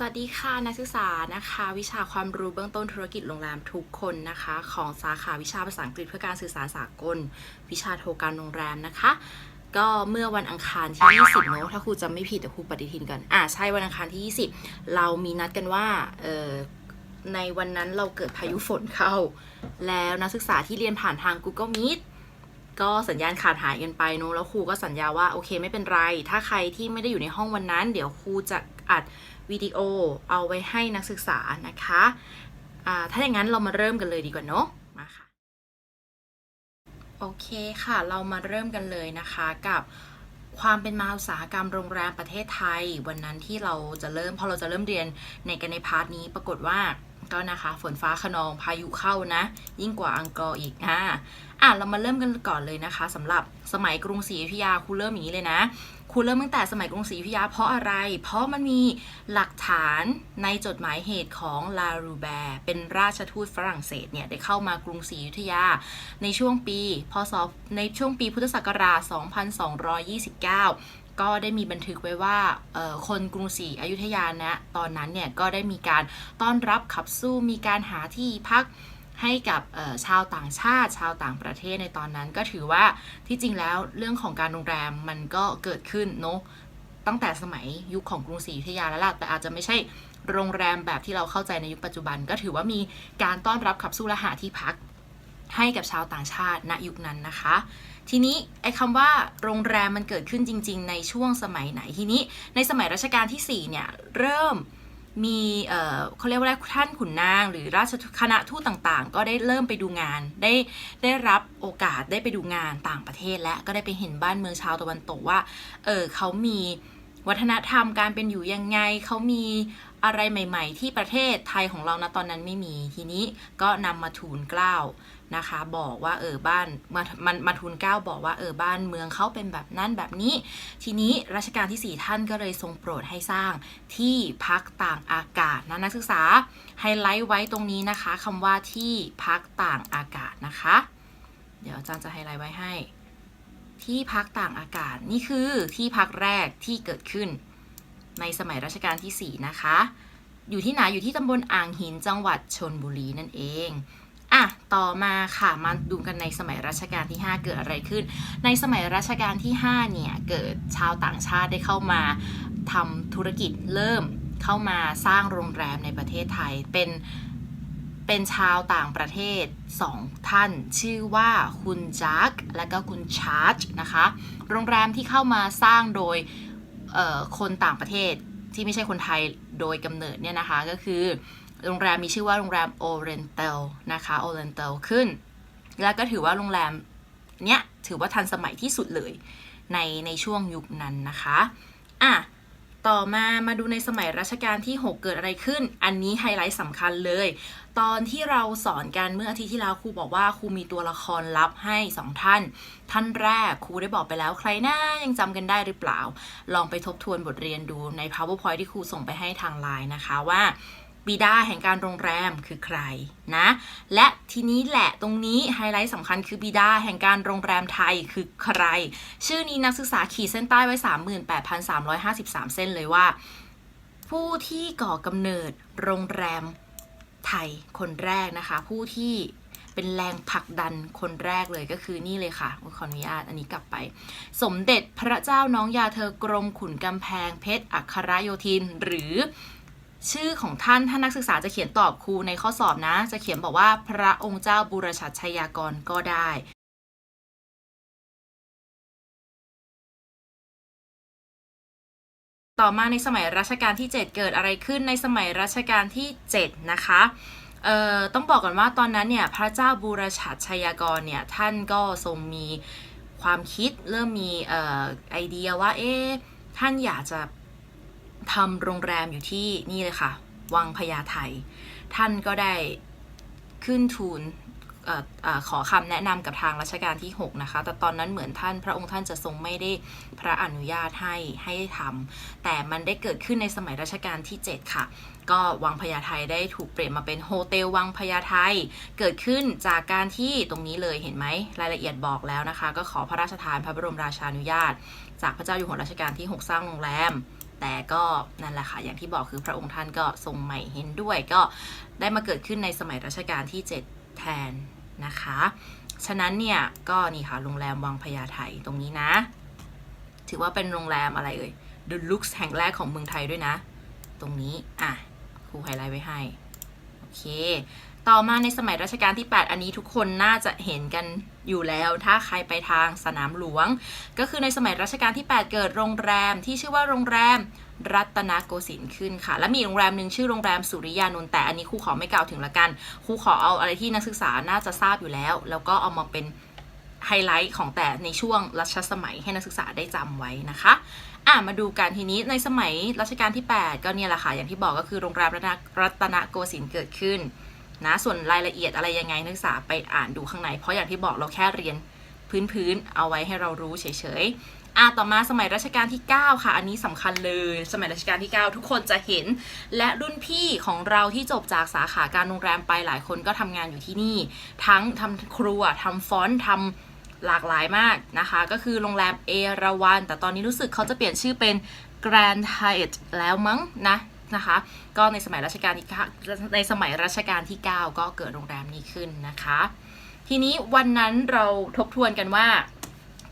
สวัสดีค่ะนักศึกษานะคะ วิชาความรู้เบื้องต้นธุรกิจโรงแรมทุกคนนะคะ ของสาขาวิชาภาษาอังกฤษเพื่อการสื่อสารสากล วิชาโทรการโรงแรมนะคะ ก็เมื่อวันอังคารที่ 20เนอะถ้าครูจำไม่ผิดแต่ครูปฏิทินกันอ่าใช่วันอังคารที่ 20 เรามีนัดกันว่าเออในวันนั้นเราเกิดพายุฝนเข้า แล้วนักศึกษาที่เรียนผ่านทาง Google Meet ก็สัญญาณขาดหายกันไปเนอะแล้วครูก็สัญญาว่าโอเคไม่เป็นไร ถ้าใครที่ไม่ได้อยู่ในห้องวันนั้น เดี๋ยวครูจะอัด วิดีโอเอาไว้ให้นักศึกษานะคะถ้าอย่างนั้นเรามาเริ่มกันเลยดีกว่าเนอะมาค่ะโอเคค่ะ เรามาเริ่มกันเลยนะคะกับความเป็นมาอุตสาหกรรมโรงแรมประเทศไทย วันนั้นที่เราจะเริ่มพอเราจะเริ่มเรียนในกันในพาร์ทนี้ปรากฏว่าก็นะคะฝนฟ้าขนองพายุเข้านะ ยิ่งกว่าอังกอร์อีกอ่าอะเรามาเริ่มกันก่อนเลยนะคะสำหรับสมัยกรุงศรีอยุธยาครูเริ่มอย่างนี้เลยนะ ครูเริ่มตั้งแต่สมัยกรุงศรีอยุธยาเพราะอะไร เพราะมันมีหลักฐานในจดหมายเหตุของลารูแบร์เป็นราชทูตฝรั่งเศสเนี่ย ได้เข้ามากรุงศรีอยุธยา ในช่วงปี พศ ในช่วงปีพุทธศักราช 2229ก็ได้มีบันทึกไว้ว่าคนกรุงศรีอยุธยานะ ตอนนั้นเนี่ย ก็ได้มีการต้อนรับขับสู้มีการหาที่พัก ให้กับชาวต่างชาติชาวต่างประเทศในตอนนั้น ก็ถือว่าที่จริงแล้วเรื่องของการโรงแรมมันก็เกิดขึ้นเนาะตั้งแต่สมัยยุคของกรุงศรีอยุธยาแล้วล่ะแต่อาจจะไม่ใช่โรงแรมแบบที่เราเข้าใจในยุคปัจจุบัน ก็ถือว่ามีการต้อนรับขับสู้และหาที่พักให้กับชาวต่างชาติณยุคนั้นนะคะ ทีนี้ไอ้คำว่าโรงแรมมันเกิดขึ้นจริง ๆ ในช่วงสมัยไหนทีนี้ ในสมัยรัชกาลที่4เนี่ยเริ่ม มีเอ่อเขาเรียกว่าท่านขุนนาง หรือราชคณะทูตต่างๆ ก็ได้เริ่มไปดูงาน ได้ได้รับโอกาสได้ไปดูงานต่างประเทศ และก็ได้ไปเห็นบ้านเมืองชาวตะวันตกว่า เออเขามีวัฒนธรรมการเป็นอยู่ยังไง เขามีอะไรใหม่ ๆ ที่ประเทศไทยของเรานะตอนนั้นไม่มี ทีนี้ก็นำมาทูลเกล้า นะคะ บอกว่าเออบ้านมามันมาทูลเก้าบอกว่าเออบ้านเมืองเขาเป็นแบบนั้นแบบนี้ ทีนี้รัชกาลที่ 4 ท่านก็เลยทรงโปรดให้สร้างที่พักต่างอากาศนะนักศึกษาไฮไลท์ไว้ตรงนี้นะคะคำว่าที่พักต่างอากาศนะคะ เดี๋ยวอาจารย์จะไฮไลท์ไว้ให้ ที่พักต่างอากาศนี่คือที่พักแรกที่เกิดขึ้น ในสมัยรัชกาลที่ 4 นะคะ อยู่ที่ไหนอยู่ที่ตำบลอ่างหินจังหวัดชนบุรีนั่นเอง อะต่อมาค่ะมาดูกันในสมัยรัชกาลที่ 5 เกิดอะไรขึ้น ในสมัยรัชกาลที่ 5 เนี่ย เกิดชาวต่างชาติได้เข้ามาทำธุรกิจเริ่มเข้ามาสร้างโรงแรมในประเทศไทยเป็นเป็นชาวต่างประเทศ 2 ท่าน ชื่อว่าคุณจักและก็คุณชาร์จนะคะ โรงแรมที่เข้ามาสร้างโดยคนต่างประเทศที่ไม่ใช่คนไทยโดยกำเนิดเนี่ยนะคะก็คือ โรงแรมมีชื่อว่าโรงแรม Oriental นะคะ Oriental ขึ้น แล้วก็ถือว่าโรงแรมเนี้ยถือว่าทันสมัยที่สุดเลยในในช่วงยุคนั้นนะคะอะต่อมามาดูในสมัยรัชกาลที่ 6 เกิดอะไรขึ้น อันนี้ไฮไลท์สำคัญเลย ตอนที่เราสอนกันเมื่ออาทิตย์ที่แล้วครูบอกว่าครูมีตัวละครลับให้สองท่าน ท่านแรกครูได้บอกไปแล้วใครน่ายังจำกันได้หรือเปล่า ลองไปทบทวนบทเรียนดูใน powerpoint ที่ครูส่งไปให้ทางไลน์นะคะว่า บิดาแห่งการโรงแรมคือใครนะ และทีนี้แหละตรงนี้ไฮไลท์สำคัญคือบิดาแห่งการโรงแรมไทยคือใคร ชื่อนี้นักศึกษาขีดเส้นใต้ไว้ 38,353 เส้นเลยว่า ผู้ที่ก่อกำเนิดโรงแรมไทยคนแรกนะคะ ผู้ที่เป็นแรงผลักดันคนแรกเลยก็คือนี่เลยค่ะขออนุญาตอันนี้กลับไป สมเด็จพระเจ้าน้องยาเธอกรมขุนกำแพงเพชรอัครโยธิน หรือ ชื่อของท่านถ้านักศึกษาจะเขียนตอบครูในข้อสอบนะ จะเขียนบอกว่าพระองค์เจ้าบุรชัดชัยากรก็ได้ต่อมาในสมัยรัชกาลที่ 7 เกิดอะไรขึ้นในสมัยรัชกาลที่ 7 นะคะเอ่อต้องบอกก่อนว่าตอนนั้นเนี่ยพระเจ้าบูรชัดชัยากรเนี่ยท่านก็ทรงมีความคิดเริ่มมีเอ่อไอเดียว่าเอ๊ท่านอยากจะ ทำโรงแรมอยู่ที่นี่เลยค่ะ วังพญาไทท่านก็ได้ขึ้นทูลขอคำแนะนำกับทางรัชกาลที่ 6 นะคะ แต่ตอนนั้นเหมือนท่านพระองค์ท่านจะทรงไม่ได้พระอนุญาตให้ให้ทำแต่มันได้เกิดขึ้นในสมัยรัชกาลที่ 7 ค่ะ ก็วังพญาไทได้ถูกเปลี่ยนมาเป็นโฮเทลวังพญาไทเกิดขึ้นจากการที่ตรงนี้เลยเห็นไหมรายละเอียดบอกแล้วนะคะ ก็ขอพระราชทานพระบรมราชานุญาต จากพระเจ้าอยู่หัวรัชกาลที่ 6 สร้างโรงแรม แต่ก็นั่นแหละค่ะอย่างที่บอกคือพระองค์ท่านก็ทรงใหม่เห็นด้วย ก็ได้มาเกิดขึ้นในสมัยรัชกาลที่ 7 แทนนะคะ ฉะนั้นเนี่ยก็นี่ค่ะโรงแรมวังพญาไทตรงนี้นะ ถือว่าเป็นโรงแรมอะไรเอ่ย The Lux แห่งแรกของเมืองไทยด้วยนะ ตรงนี้อะครูไฮไลท์ไว้ให้ โอเค ต่อมาในสมัยรัชกาลที่ 8 อันนี้ทุกคนน่าจะเห็นกันอยู่แล้วถ้าใครไปทางสนามหลวง ก็คือในสมัยรัชกาลที่ 8 เกิดโรงแรมที่ชื่อว่าโรงแรมรัตนโกสินทร์ขึ้นค่ะ และมีโรงแรมหนึ่งชื่อโรงแรมสุริยานนท์แต่อันนี้ครูขอไม่กล่าวถึงละกันครูขอเอาอะไรที่นักศึกษาน่าจะทราบอยู่แล้ว แล้วก็เอามาเป็นไฮไลท์ของแต่ในช่วงรัชสมัยให้นักศึกษาได้จำไว้นะคะอะมาดูกันทีนี้ในสมัยรัชกาลที่ 8 ก็เนี่ยแหละค่ะอย่างที่บอกก็คือโรงแรมรัตนรัตนโกสินทร์เกิดขึ้น นะส่วนรายละเอียดอะไรยังไงนักศึกษาไปอ่านดูข้างในเพราะอย่างที่บอกเราแค่เรียนพื้นๆเอาไว้ให้เรารู้เฉยๆอะต่อมาสมัยรัชกาลที่ 9 ค่ะ อันนี้สำคัญเลย สมัยรัชกาลที่ 9 ทุกคนจะเห็น และรุ่นพี่ของเราที่จบจากสาขาการโรงแรมไปหลายคนก็ทำงานอยู่ที่นี่ ทั้งทำครัวทำฟอนต์ทำหลากหลายมากนะคะ ก็คือโรงแรมเอราวัน แต่ตอนนี้รู้สึกเขาจะเปลี่ยนชื่อเป็น Grand Hyatt แล้วมั้งนะ นะคะ ก็ในสมัยรัชกาลที่ในสมัยรัชกาลที่ 9 ก็เกิดโรงแรมนี้ขึ้นนะคะ ทีนี้วันนั้นเราทบทวนกันว่า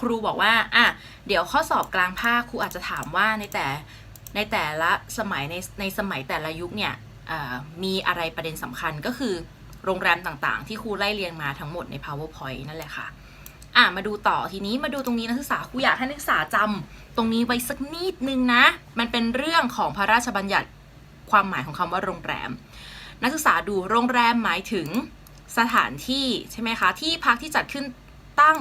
ครูบอกว่าอะเดี๋ยวข้อสอบกลางภาคครูอาจจะถามว่าในแต่ในแต่ละสมัยในในสมัยแต่ละยุคเนี่ยมีอะไรประเด็นสำคัญก็คือโรงแรมต่างๆ ที่ครูไล่เรียงมาทั้งหมดใน powerpoint นั่นแหละค่ะอะมาดูต่อทีนี้มาดูตรงนี้นักศึกษาครูอยากให้นักศึกษาจำตรงนี้ไว้สักนิดนึงนะ มันเป็นเรื่องของพระราชบัญญัติ ความหมายของคำว่าโรงแรม นักศึกษาดูโรงแรมหมายถึงสถานที่ใช่ไหมคะ ที่พักที่จัดขึ้นตั้ง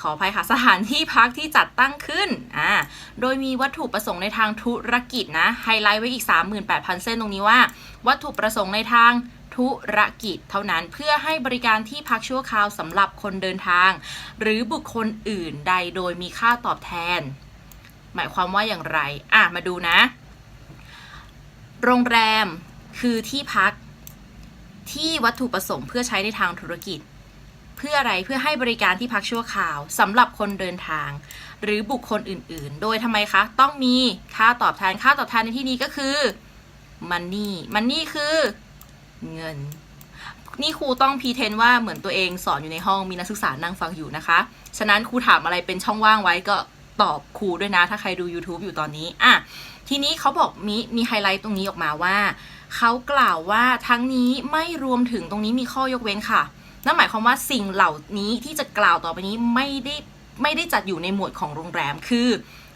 ขออภัยค่ะสถานที่พักที่จัดตั้งขึ้นอ่าโดยมีวัตถุประสงค์ในทางธุรกิจนะไฮไลท์ไว้อีก 38,000 เส้นตรงนี้ว่า วัตถุประสงค์ในทางธุรกิจเท่านั้นเพื่อให้บริการที่พักชั่วคราวสำหรับคนเดินทาง หรือบุคคลอื่นใดโดยมีค่าตอบแทน หมายความว่าอย่างไร อะ มาดูนะ โรงแรมคือที่พักที่วัตถุประสงค์เพื่อใช้ในทางธุรกิจ เพื่ออะไรเพื่อให้บริการที่พักชั่วคราวสำหรับคนเดินทาง หรือบุคคลอื่นๆ โดยทำไมคะ ต้องมีค่าตอบแทนค่าตอบแทนในที่นี้ก็คือมันนี่มันนี่คือเงิน นี่ครูต้องพีเทนว่าเหมือนตัวเองสอนอยู่ในห้องมีนักศึกษานั่งฟังอยู่นะคะ ฉะนั้นครูถามอะไรเป็นช่องว่างไว้ก็ ตอบครูด้วยนะ ถ้าใครดู YouTube อยู่ตอนนี้อะทีนี้เขาบอกมีมีไฮไลท์ตรงนี้ออกมาว่า เขากล่าวว่าทั้งนี้ไม่รวมถึงตรงนี้มีข้อยกเว้นค่ะ นั่นหมายความว่าสิ่งเหล่านี้ที่จะกล่าวต่อไปนี้ไม่ได้ไม่ได้จัดอยู่ในหมวดของโรงแรมคือ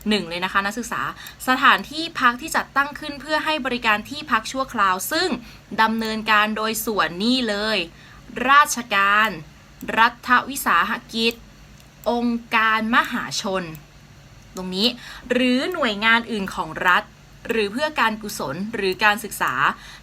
หนึ่งเลยนะคะนักศึกษาสถานที่พักที่จัดตั้งขึ้นเพื่อให้บริการที่พักชั่วคราว ซึ่งดำเนินการโดยส่วนนี้เลย ราชการ รัฐวิสาหกิจ องค์การมหาชน ตรงนี้ หรือหน่วยงานอื่นของรัฐ หรือเพื่อการกุศลหรือการศึกษา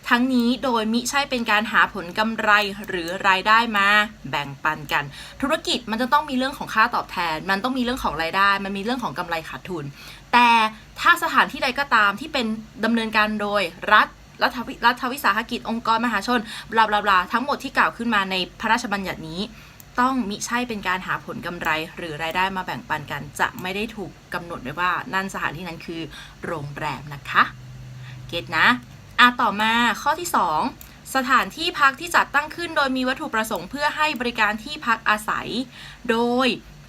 ทั้งนี้โดยมิใช่เป็นการหาผลกำไรหรือรายได้มาแบ่งปันกัน ธุรกิจมันจะต้องมีเรื่องของค่าตอบแทน มันต้องมีเรื่องของรายได้ มันมีเรื่องของกำไรขาดทุน แต่ถ้าสถานที่ใดก็ตามที่เป็นดำเนินการโดยรัฐรัฐวิรัฐวิสาหกิจองค์กรมหาชนบลาบลาบลาทั้งหมดที่กล่าวขึ้นมาในพระราชบัญญัตินี้ ต้องมิใช่เป็นการหาผลกำไร หรือรายได้มาแบ่งปันกัน จะไม่ได้ถูกกำหนดไว้ว่านั่นสถานที่นั้นคือโรงแรมนะคะ เก็ตนะอะต่อมาข้อที่ 2 สถานที่พักที่จัดตั้งขึ้น โดยมีวัตถุประสงค์เพื่อให้บริการที่พักอาศัย โดย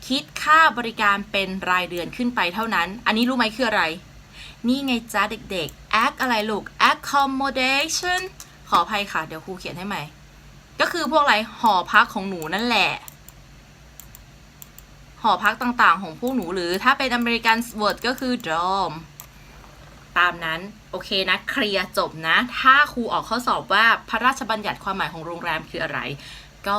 คิดค่าบริการเป็นรายเดือนขึ้นไปเท่านั้น อันนี้รู้ไหมคืออะไร นี่ไงจ้าเด็กๆ act อะไรลูก accommodation ขออภัยค่ะ เดี๋ยวครูเขียนให้ใหม่ ก็คือพวกอะไรหอพักของหนูนั่นแหละ หอพักต่างๆ ของพวกหนูหรือถ้าเป็นอเมริกัน word ก็คือ dorm ตามนั้น โอเคนะ เคลียร์จบนะ ถ้าครูออกข้อสอบว่าพระราชบัญญัติความหมายของโรงแรมคืออะไร ก็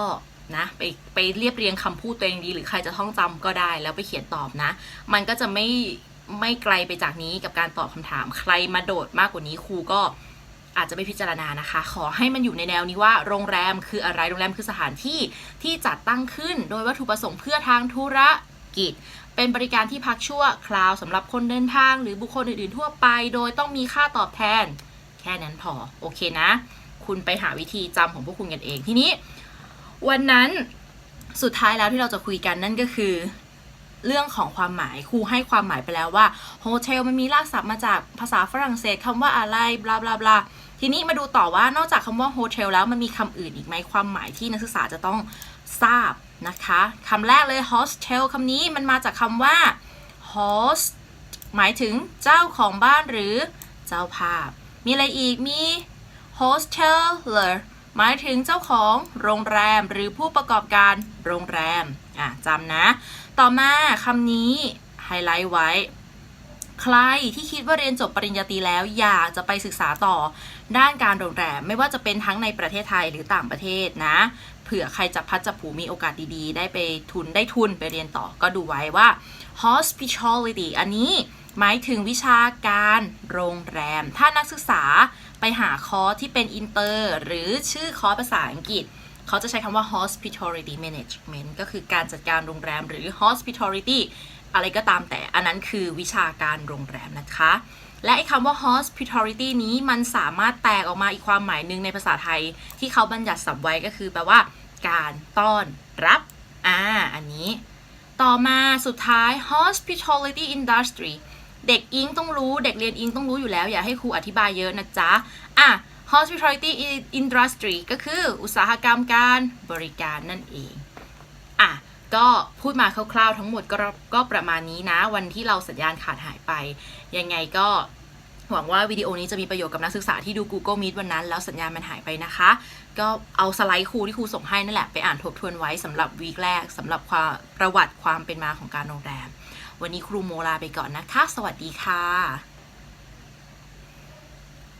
นะไปไปเรียบเรียงคำพูดตัวเองดี หรือใครจะท่องจำก็ได้แล้วไปเขียนตอบนะ มันก็จะไม่ไม่ไกลไปจากนี้กับการตอบคำถาม ใครมาโดดมากกว่านี้ครูก็ อาจจะไม่พิจารณานะคะ ขอให้มันอยู่ในแนวนี้ว่าโรงแรมคืออะไรโรงแรมคือสถานที่ที่จัดตั้งขึ้น โดยวัตถุประสงค์เพื่อทางธุรกิจ เป็นบริการที่พักชั่วคราวสำหรับคนเดินทาง หรือบุคคลอื่นๆทั่วไป โดยต้องมีค่าตอบแทน แค่นั้นพอโอเคนะ คุณไปหาวิธีจำของพวกคุณกันเองทีนี้ วันนั้นสุดท้ายแล้วที่เราจะคุยกันนั่นก็คือ เรื่องของความหมายครูให้ความหมายไปแล้วว่าโฮเทลมันมีรากศัพท์มาจากภาษาฝรั่งเศสคำว่าอะไรบลาบลาบลาทีนี้มาดูต่อว่านอกจากคำว่าโฮเทลแล้วมันมีคำอื่นอีกไหมความหมายที่นักศึกษาจะต้องทราบนะคะคำแรกเลย hostel คำนี้มันมาจากคำว่า host หมายถึงเจ้าของบ้านหรือเจ้าภาพ มีอะไรอีกมี hosteler หมายถึงเจ้าของโรงแรมหรือผู้ประกอบการโรงแรม อะจำนะ ต่อมาคำนี้ไฮไลท์ไว้ ใครที่คิดว่าเรียนจบปริญญาตรีแล้วอยากจะไปศึกษาต่อด้านการโรงแรม ไม่ว่าจะเป็นทั้งในประเทศไทยหรือต่างประเทศนะ เผื่อใครจะพัดจะผูมีโอกาสดีๆ ได้ไปทุนได้ทุนไปเรียนต่อก็ดูไว้ว่า hospitality อันนี้หมายถึงวิชาการโรงแรม ถ้านักศึกษาไปหาคอร์สที่เป็นอินเตอร์ หรือชื่อคอร์สภาษาอังกฤษ เขาจะใช้คำว่า hospitality management ก็คือการจัดการโรงแรมหรือ hospitality อะไรก็ตามแต่อันนั้นคือวิชาการโรงแรมนะคะ และไอ้คำว่า hospitality นี้มันสามารถแตกออกมาอีกความหมายหนึ่งในภาษาไทย ที่เขาบัญญัติศัพท์ไว้ก็คือแปลว่า การต้อนรับอ่าอันนี้ ต่อมาสุดท้าย hospitality industry เด็กอิงต้องรู้ เด็กเรียนอิงต้องรู้อยู่แล้ว อย่าให้ครูอธิบายเยอะนะจ๊ะ อะ hospitality industry ก็คืออุตสาหกรรมการบริการนั่นเองอะก็พูดมาคร่าวๆทั้งหมดก็ก็ประมาณนี้นะ วันที่เราสัญญาณขาดหายไป ยังไงก็หวังว่าวิดีโอนี้จะมีประโยชน์กับนักศึกษาที่ดู Google Meet วันนั้น แล้วสัญญาณมันหายไปนะคะ ก็เอาสไลด์ครูที่ครูส่งให้นั่นแหละ ไปอ่านทบทวนไว้สำหรับวีคแรกสำหรับความประวัติความเป็นมาของการโรงแรม วันนี้ครูโมลาไปก่อนนะคะ สวัสดีค่ะ